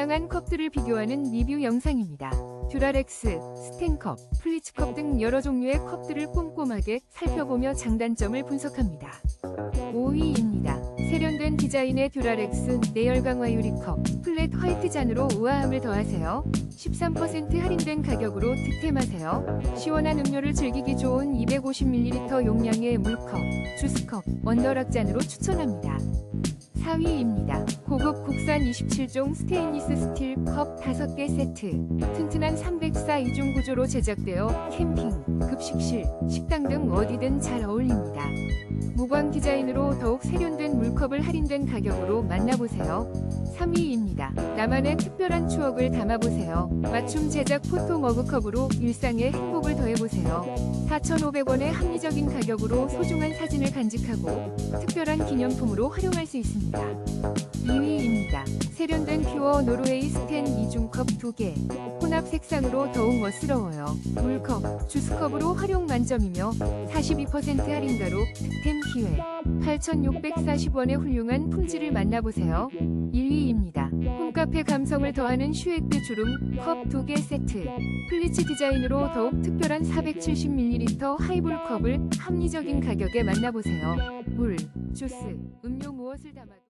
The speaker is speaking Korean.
다양한 컵들을 비교하는 리뷰 영상입니다. 듀라렉스, 스텐컵, 플리츠컵 등 여러 종류의 컵들을 꼼꼼하게 살펴보며 장단점을 분석합니다. 5위입니다. 디자인의 듀라렉스 내열 강화 유리컵 플랫 화이트 잔으로 우아함을 더하세요. 13% 할인된 가격으로 득템하세요. 시원한 음료를 즐기기 좋은 250ml 용량의 물컵, 주스컵, 원더락 잔으로 추천합니다. 4위입니다. 고급 국산 27종 스테인리스 스틸 컵 5개 세트. 튼튼한 304 이중 구조로 제작되어 캠핑, 급식실, 식당 등 어디든 잘 어울립니다. 무광 디자인으로 더욱 세련된 물컵을 할인된 가격으로 만나보세요. 3위입니다. 나만의 특별한 추억을 담아보세요. 맞춤 제작 포토 머그컵으로 일상의 행복을 더해보세요. 4,500원의 합리적인 가격으로 소중한 사진을 간직하고 특별한 기념품으로 활용할 수 있습니다. 2위입니다. 퓨어 노르웨이 스텐 이중컵 2개. 혼합 색상으로 더욱 멋스러워요. 물컵, 주스컵으로 활용 만점이며 42% 할인가로 득템 기회. 8,640원의 훌륭한 품질을 만나보세요. 1위입니다. 홈카페 감성을 더하는 슈에크 주름 컵 2개 세트. 플리츠 디자인으로 더욱 특별한 470ml 하이볼 컵을 합리적인 가격에 만나보세요. 물, 주스, 음료 무엇을 담아도